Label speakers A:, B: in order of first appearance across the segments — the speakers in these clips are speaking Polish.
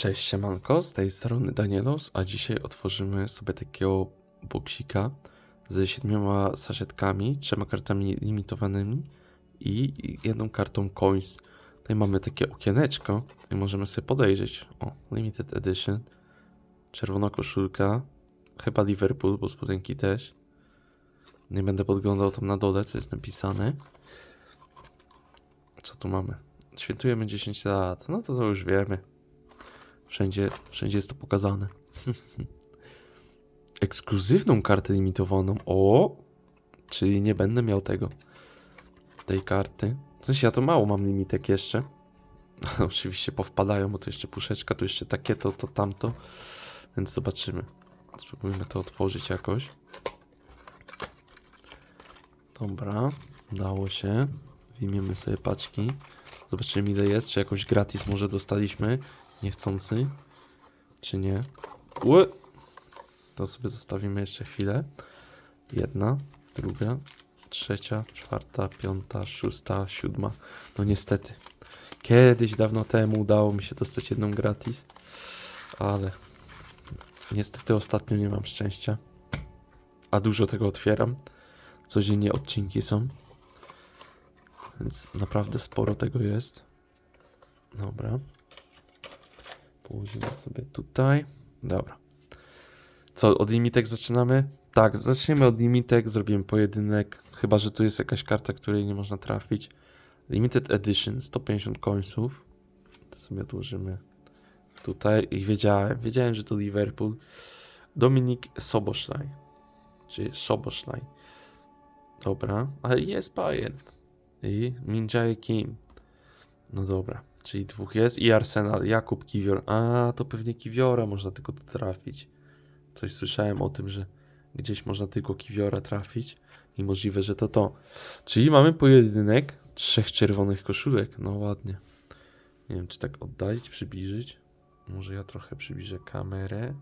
A: Cześć siemanko, z tej strony Danielos, a dzisiaj otworzymy sobie takiego boksika ze siedmioma saszetkami, trzema kartami limitowanymi i jedną kartą coins. Tutaj mamy takie okieneczko i możemy sobie podejrzeć. O, limited edition, czerwona koszulka, chyba Liverpool, bo spodenki też. Nie będę podglądał tam na dole, co jest napisane. Co tu mamy? Świętujemy 10 lat, no to to już wiemy. Wszędzie, wszędzie jest to pokazane. Ekskluzywną kartę limitowaną. O! Czyli nie będę miał tego. Tej karty. W sensie ja to mało mam limitek jeszcze. Oczywiście powpadają, bo to jeszcze puszeczka, tu jeszcze takie, to, to tamto. Więc zobaczymy. Spróbujmy to otworzyć jakoś. Dobra, udało się. Wyjmiemy sobie paczki. Zobaczymy ile jest, czy jakoś gratis może dostaliśmy. Niechcący. Czy nie? Ue! To sobie zostawimy jeszcze chwilę. Jedna, druga, trzecia, czwarta, piąta, szósta, siódma. No niestety. Kiedyś dawno temu udało mi się dostać jedną gratis. Ale niestety ostatnio nie mam szczęścia. A dużo tego otwieram. Codziennie odcinki są. Więc naprawdę sporo tego jest. Dobra. Położymy sobie tutaj. Dobra. Co, od limitek zaczynamy? Tak, zaczniemy od limitek, zrobimy pojedynek. Chyba, że tu jest jakaś karta, której nie można trafić. Limited Edition, 150 końców. To sobie odłożymy tutaj. I wiedziałem, wiedziałem, że to Liverpool. Dominik Soboszlaj. Czyli Soboszlaj. Dobra, ale jest Bayern. I Minjae Kim. No dobra, czyli dwóch jest. I Arsenal, Jakub Kiwior. A, to pewnie Kiwiora można tylko trafić. Coś słyszałem o tym, że gdzieś można tylko Kiwiora trafić. I możliwe, że to to. Czyli mamy pojedynek trzech czerwonych koszulek. No ładnie. Nie wiem, czy tak oddalić, przybliżyć. Może ja trochę przybliżę kamerę.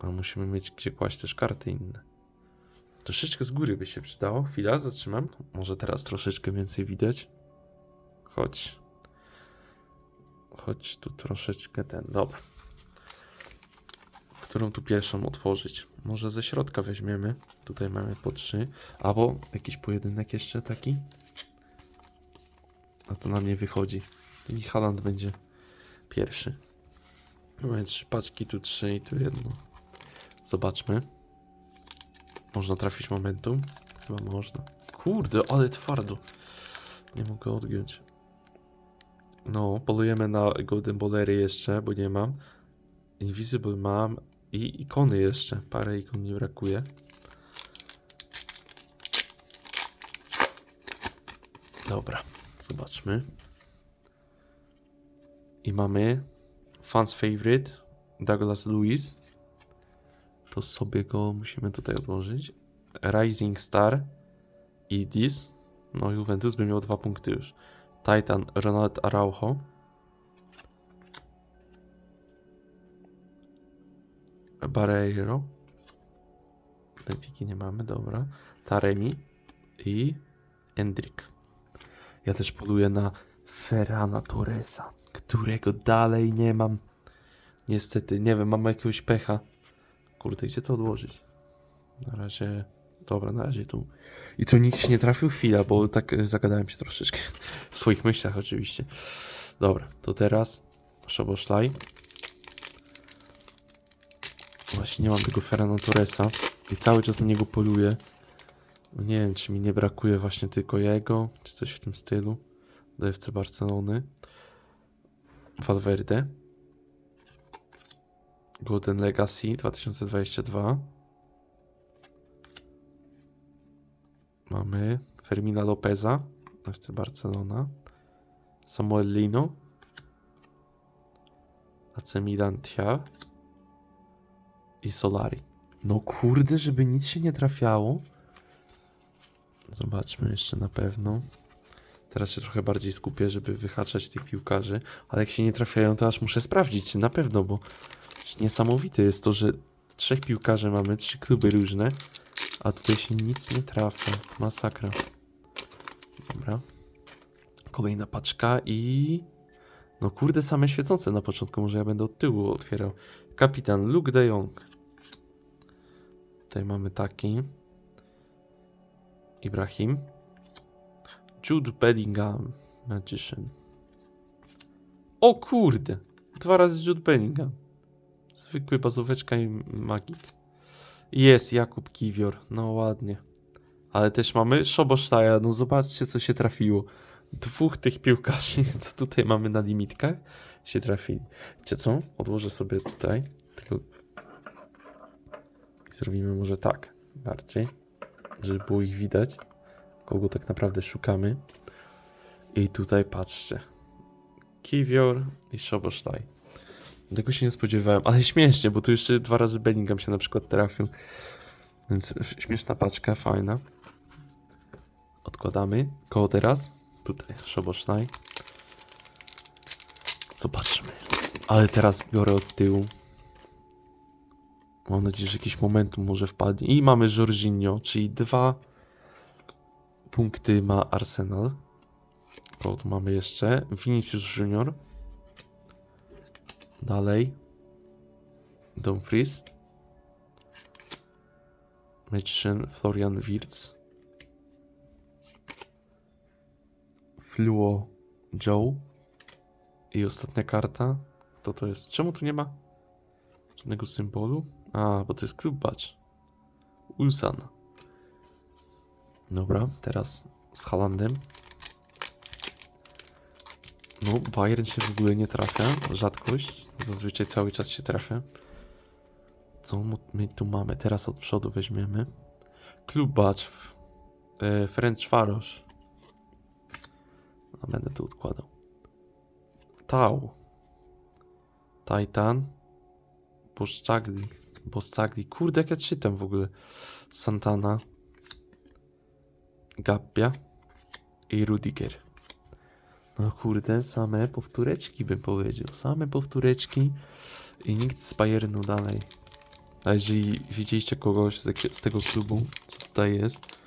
A: A musimy mieć gdzie kłaść też karty inne. Troszeczkę z góry by się przydało. Chwila, zatrzymam. Może teraz troszeczkę więcej widać. Chodź. Chodź tu troszeczkę ten. Dobra. Którą tu pierwszą otworzyć? Może ze środka weźmiemy. Tutaj mamy po trzy. Albo jakiś pojedynek jeszcze taki. A to na mnie wychodzi. I Haland będzie pierwszy. Mamy trzy paczki, tu trzy i tu jedno. Zobaczmy. Można trafić momentum? Chyba można. Kurde, ale twardo. Nie mogę odgiąć. No, polujemy na Golden Ballery jeszcze, bo nie mam. Invisible mam i ikony jeszcze. Parę ikon nie brakuje. Dobra, zobaczmy. I mamy Fans Favorite Douglas Lewis. To sobie go musimy tutaj odłożyć. Rising Star Idis. No Juventus by miał dwa punkty już. Titan Ronald Araujo. Barreiro. Benfiki nie mamy, dobra. Taremi i Endrick. Ja też poluję na Ferrana Torresa, którego dalej nie mam. Niestety, nie wiem, mam jakiegoś pecha. Kurde, gdzie to odłożyć? Na razie. Dobra, na razie tu. I co, nikt się nie trafił? Chwila, bo tak e, zagadałem się troszeczkę. W swoich myślach oczywiście. Dobra, to teraz Szoboszlaj. Właśnie nie mam tego Ferrano Torresa i cały czas na niego poluję. No Nie wiem, czy mi nie brakuje właśnie tylko jego, czy coś w tym stylu. Do FC Barcelony. Valverde. Golden Legacy 2022. Mamy Fermina Lopeza, FC Barcelona. Samuel Lino. AC Milan Tia. I Solari. No kurde, żeby nic się nie trafiało. Zobaczmy jeszcze na pewno. Teraz się trochę bardziej skupię, żeby wyhaczać tych piłkarzy. Ale jak się nie trafiają, to aż muszę sprawdzić, na pewno, bo Niesamowite jest to, że trzech piłkarzy mamy, trzy kluby różne, a tutaj się nic nie trafia. Masakra. Dobra. Kolejna paczka i No kurde, same świecące na początku, może ja będę od tyłu otwierał. Kapitan Luke de Jong. Tutaj mamy taki. Ibrahim. Jude Bellingham. Magician. O kurde! Dwa razy Jude Bellingham. Zwykły bazóweczka i magik. Jest Jakub Kiwior. No ładnie. Ale też mamy Szobosztaja. No zobaczcie, co się trafiło. Dwóch tych piłkarzy, co tutaj mamy na limitkach, się trafili. Wiecie co? Odłożę sobie tutaj. Tylko... Zrobimy może tak. Bardziej. Żeby było ich widać. Kogo tak naprawdę szukamy. I tutaj patrzcie. Kiwior i Szobosztaj. Tego się nie spodziewałem, ale śmiesznie, bo tu jeszcze dwa razy Bellingham się na przykład trafił. Więc śmieszna paczka, fajna. Odkładamy. Koło teraz? Tutaj, Szobosztaj. Zobaczmy. Ale teraz biorę od tyłu. Mam nadzieję, że jakiś momentum może wpadnie. I mamy Jorginho, czyli dwa punkty ma Arsenal. Koło tu mamy jeszcze? Vinicius Junior. Dalej. Dumfries. Magician Florian Wirtz. Fluo Joe. I ostatnia karta. Kto to jest? Czemu tu nie ma żadnego symbolu? A, bo to jest klub badge. Ulsan. Dobra, teraz z Halandem. No, Bayern się w ogóle nie trafia. Rzadkość. Zazwyczaj cały czas się trafia. Co my tu mamy? Teraz od przodu weźmiemy. Klub badge. E, French Farosz. A będę tu odkładał. Tau. Titan. Boszczagli. Boszczagli. Kurde, jak ja czytam w ogóle. Santana. Gappia. I Rudiger. No kurde, same powtóreczki bym powiedział. Same powtóreczki. I nikt z Bayernu dalej. A jeżeli widzieliście kogoś z, tego klubu, co tutaj jest,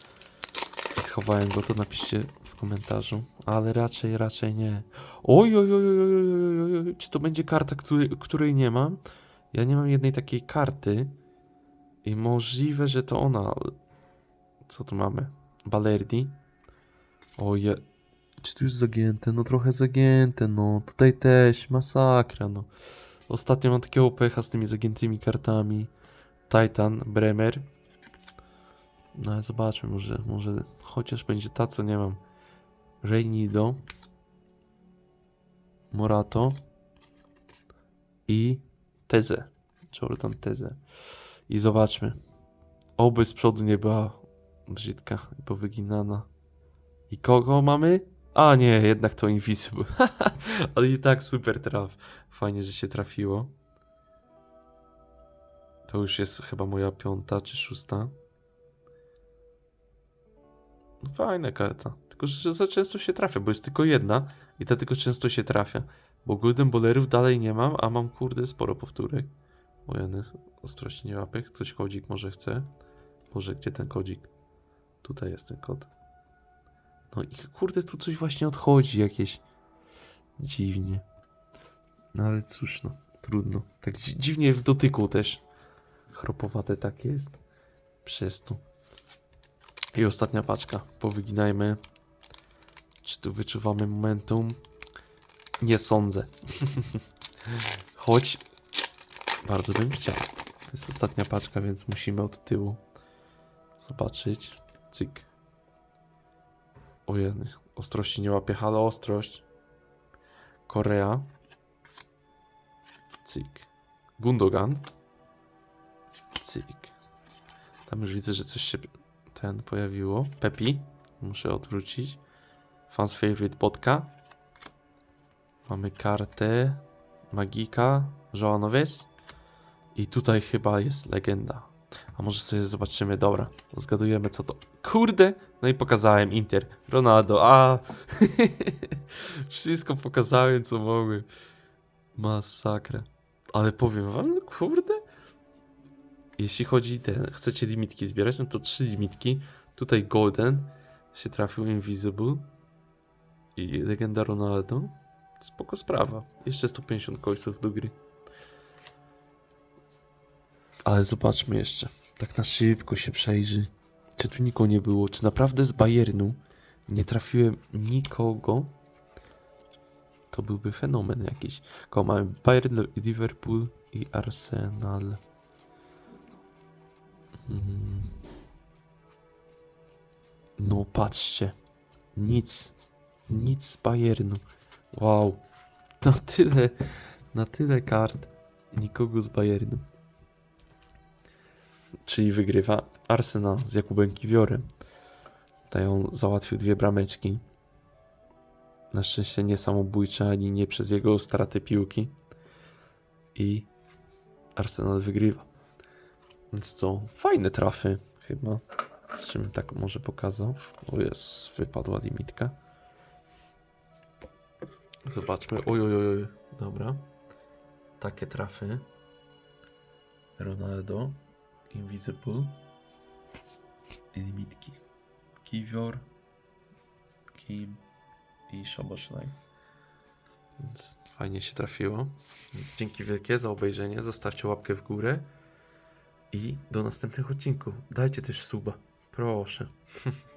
A: i schowałem go, to napiszcie w komentarzu. Ale raczej, raczej nie. Oj, oj, oj, oj, oj, oj, oj, czy to będzie karta, której, której nie mam? Ja nie mam jednej takiej karty. I możliwe, że to ona. Co tu mamy? Balerdi. Oje. Czy tu jest zagięte? No trochę zagięte, no. Tutaj też, masakra, no. Ostatnio mam takiego pecha z tymi zagiętymi kartami. Titan, Bremer. No ale zobaczmy, może, może chociaż będzie ta, co nie mam. Reinido. Morato. I Teze. Jordan Teze. I zobaczmy. Oby z przodu nie była brzydka i powyginana. I kogo mamy? A nie, jednak to Invisible. Ale i tak super traf. Fajnie, że się trafiło. To już jest chyba moja piąta czy szósta. No, Fajna karta. Tylko, że za często się trafia, bo jest tylko jedna i dlatego często się trafia. Bo Golden Bollerów dalej nie mam, a mam kurde sporo powtórek. Ojeny, ostrości nie łapek. Ktoś kodzik może chce. Może gdzie ten kodzik? Tutaj jest ten kod. No i kurde, tu coś właśnie odchodzi jakieś. Dziwnie. No ale cóż, no, trudno. Tak dzi- dziwnie w dotyku też. Chropowate tak jest. Przez to. I ostatnia paczka. Powyginajmy. Czy tu wyczuwamy momentum? Nie sądzę. Choć bardzo bym chciał. To jest ostatnia paczka, więc musimy od tyłu zobaczyć. Cyk. Ojeny, ostrości nie łapie, ale ostrość. Korea. Cyk. Gundogan. Cyk. Tam już widzę, że coś się ten pojawiło. Pepi. Muszę odwrócić. Fans favorite Botka. Mamy kartę Magika. Joao Noves. I tutaj chyba jest legenda. A może sobie zobaczymy, dobra. Zgadujemy co to. Kurde! No i pokazałem Inter. Ronaldo, a Wszystko pokazałem co mogłem. Masakra. Ale powiem wam, no kurde. Jeśli chodzi ten, chcecie limitki zbierać, no to trzy limitki. Tutaj Golden się trafił Invisible. I legenda Ronaldo. spoko sprawa. Jeszcze 150 końców do gry. Ale zobaczmy jeszcze. Tak na szybko się przejrzy. Czy tu nikogo nie było? Czy naprawdę z Bayernu nie trafiłem nikogo? To byłby fenomen jakiś. Koło mamy Bayern, Liverpool i Arsenal. Mm. No patrzcie. Nic. Nic z Bayernu. Wow. Na tyle, na tyle kart. Nikogo z Bayernu. Czyli wygrywa Arsenal z Jakubem Kiwiorem. Tutaj on załatwił dwie brameczki. Na szczęście nie samobójcze, ani nie przez jego straty piłki. I Arsenal wygrywa. Więc co? Fajne trafy chyba. Z czym tak może pokazał. O jest, wypadła limitka. Zobaczmy. Oj, oj, oj. Dobra. Takie trafy. Ronaldo. Invisible. I limitki. Kiwior. Kim. I Szoboszlaj. Więc fajnie się trafiło. Dzięki wielkie za obejrzenie. Zostawcie łapkę w górę. I do następnych odcinków. Dajcie też suba. Proszę.